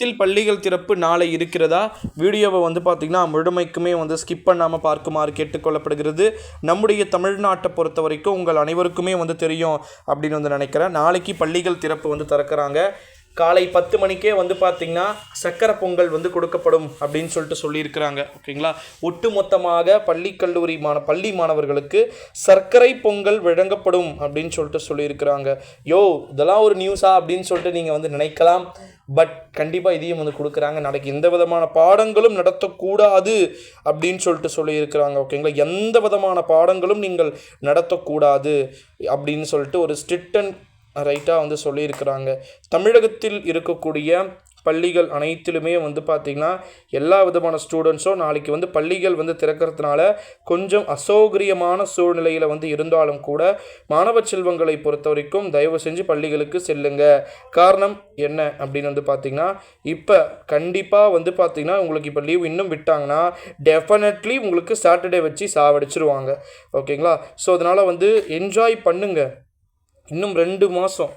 தமிழகத்தில் பள்ளிகள் திறப்பு நாளை இருக்கிறதா? வீடியோவை வந்து பார்த்திங்கன்னா முழுமைக்குமே வந்து ஸ்கிப் பண்ணாமல் பார்க்குமாறு கேட்டுக்கொள்ளப்படுகிறது. நம்முடைய தமிழ்நாட்டை பொறுத்த வரைக்கும் உங்கள் அனைவருக்குமே வந்து தெரியும் அப்படின்னு வந்து நினைக்கிறேன். நாளைக்கு பள்ளிகள் திறப்பு வந்து திறக்கிறாங்க. காலை பத்து மணிக்கே வந்து பார்த்திங்கன்னா சக்கரை பொங்கல் வந்து கொடுக்கப்படும் அப்படின்னு சொல்லிட்டு சொல்லியிருக்கிறாங்க. ஓகேங்களா? ஒட்டுமொத்தமாக பள்ளி கல்லூரி மாண பள்ளி மாணவர்களுக்கு சர்க்கரை பொங்கல் வழங்கப்படும் அப்படின்னு சொல்லிட்டு சொல்லியிருக்கிறாங்க. யோ இதெல்லாம் ஒரு நியூஸா அப்படின்னு சொல்லிட்டு நீங்கள் வந்து நினைக்கலாம். பட் கண்டிப்பாக இதையும் வந்து கொடுக்குறாங்க. நாளைக்கு எந்த விதமான பாடங்களும் நடத்தக்கூடாது அப்படின்னு சொல்லிட்டு சொல்லியிருக்கிறாங்க. ஓகேங்களா எந்த விதமான பாடங்களும் நீங்கள் நடத்தக்கூடாது அப்படின்னு சொல்லிட்டு ஒரு ஸ்ட்ரிக்ட் அண்ட் ரைட்டாக வந்து சொல்லியிருக்கிறாங்க. தமிழகத்தில் இருக்கக்கூடிய பள்ளிகள் அனைத்திலுமே வந்து பார்த்திங்கன்னா எல்லா விதமான ஸ்டூடெண்ட்ஸும் நாளைக்கு வந்து பள்ளிகள் வந்து திறக்கிறதுனால கொஞ்சம் அசௌகரியமான சூழ்நிலையில் வந்து இருந்தாலும் கூட மாணவ செல்வங்களை பொறுத்த வரைக்கும் தயவு செஞ்சு பள்ளிகளுக்கு செல்லுங்க. காரணம் என்ன அப்படின்னு வந்து பார்த்திங்கன்னா இப்போ கண்டிப்பாக வந்து பார்த்திங்கன்னா உங்களுக்கு இப்போ லீவ் இன்னும் விட்டாங்கன்னா டெஃபினெட்லி உங்களுக்கு சாட்டர்டே வச்சு சாவடிச்சிருவாங்க. ஓகேங்களா? ஸோ அதனால் வந்து என்ஜாய் பண்ணுங்கள் இன்னும் ரெண்டு மாதம்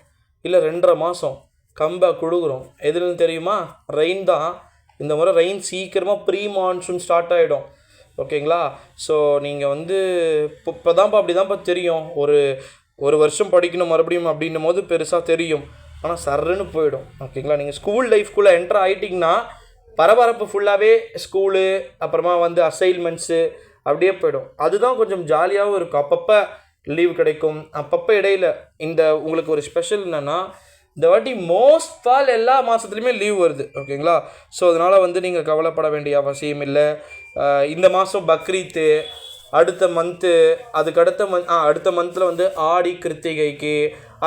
இல்லை ரெண்டரை மாதம் கம்பை கொடுக்குறோம். எதுன்னு தெரியுமா? ரெயின் தான். இந்த முறை ரெயின் சீக்கிரமாக ப்ரீ மான்சூன் ஸ்டார்ட் ஆகிடும் ஓகேங்களா ஸோ நீங்கள் வந்து இப்போ இப்போ தான்ப்பா அப்படி தான்ப்பா தெரியும். ஒரு ஒரு வருஷம் படிக்கணும் மறுபடியும் அப்படின்னும் போது பெருசாக தெரியும். ஆனால் சர்ருன்னு போயிடும். ஓகேங்களா நீங்கள் ஸ்கூல் லைஃப்குள்ளே என்டர் ஆகிட்டிங்கன்னா பரபரப்பு ஃபுல்லாகவே ஸ்கூலு அப்புறமா வந்து அசைன்மெண்ட்ஸு அப்படியே போயிடும். அதுதான் கொஞ்சம் ஜாலியாகவும் இருக்கும். அப்பப்போ லீவ் கிடைக்கும். அப்பப்போ இடையில இந்த உங்களுக்கு ஒரு ஸ்பெஷல் என்னென்னா இந்த வாட்டி மோஸ்ட் ஆல் எல்லா மாதத்துலையுமே லீவ் வருது ஓகேங்களா ஸோ அதனால் வந்து நீங்கள் கவலைப்பட வேண்டிய அவசியம் இல்லை. இந்த மாதம் பக்ரீத்து அடுத்த மந்த்து அதுக்கடுத்த மந்த் ஆ அடுத்த மந்தில் வந்து ஆடி கிருத்திகைக்கு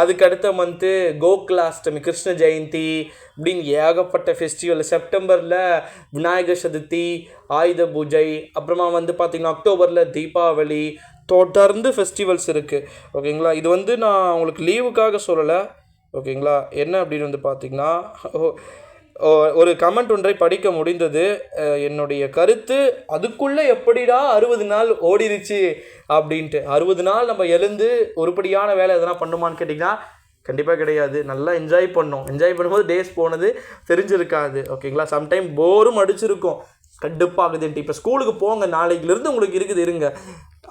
அதுக்கு அடுத்த மந்த்து கோகுலாஷ்டமி கிருஷ்ண ஜெயந்தி அப்படின்னு ஏகப்பட்ட ஃபெஸ்டிவல் செப்டம்பரில் விநாயகர் சதுர்த்தி ஆயுத பூஜை அப்புறமா வந்து பார்த்திங்கன்னா அக்டோபரில் தீபாவளி தொடர்ந்து ஃபெஸ்டிவல்ஸ் இருக்குது ஓகேங்களா இது வந்து நான் உங்களுக்கு லீவுக்காக சொல்லலை. ஓகேங்களா? என்ன அப்படின்னு வந்து பார்த்திங்கன்னா ஓ- ஒரு கமெண்ட் ஒன்றை படிக்க முடிந்தது. என்னுடைய கருத்து அதுக்குள்ளே எப்படிடா அறுபது நாள் ஓடிருச்சு அப்படின்ட்டு. அறுபது நாள் நம்ம எழுந்து ஒருபடியான வேலை எதனா பண்ணுமான்னு கேட்டிங்கன்னா கண்டிப்பாக கிடையாது. நல்லா என்ஜாய் பண்ணோம். என்ஜாய் பண்ணும்போது டேஸ் போனது தெரிஞ்சிருக்காது. ஓகேங்களா? சம்டைம் போரும் அடிச்சிருக்கும். கடுப்பாகுதுன்ட்டு இப்போ ஸ்கூலுக்கு போங்க. நாளைக்குலேருந்து உங்களுக்கு இருக்குது இருங்க.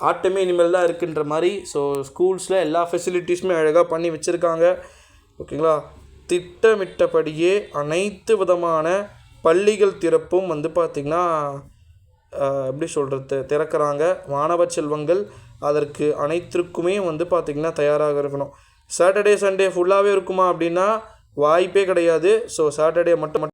ஆட்டமே இனிமேல் தான் இருக்குன்ற மாதிரி. ஸோ ஸ்கூல்ஸில் எல்லா ஃபெசிலிட்டிஸுமே அழகாக பண்ணி வச்சுருக்காங்க. ஓகேங்களா? திட்டமிட்டபடியே அனைத்து விதமான பள்ளிகள் திறப்பும் வந்து பார்த்திங்கன்னா எப்படி சொல்கிறது திறக்கிறாங்க. மாணவ செல்வங்கள் அதற்கு அனைத்திற்குமே வந்து பார்த்திங்கன்னா தயாராக இருக்கணும். சாட்டர்டே சண்டே ஃபுல்லாகவே இருக்குமா அப்படின்னா வாய்ப்பே கிடையாது. ஸோ சாட்டர்டே மட்டும்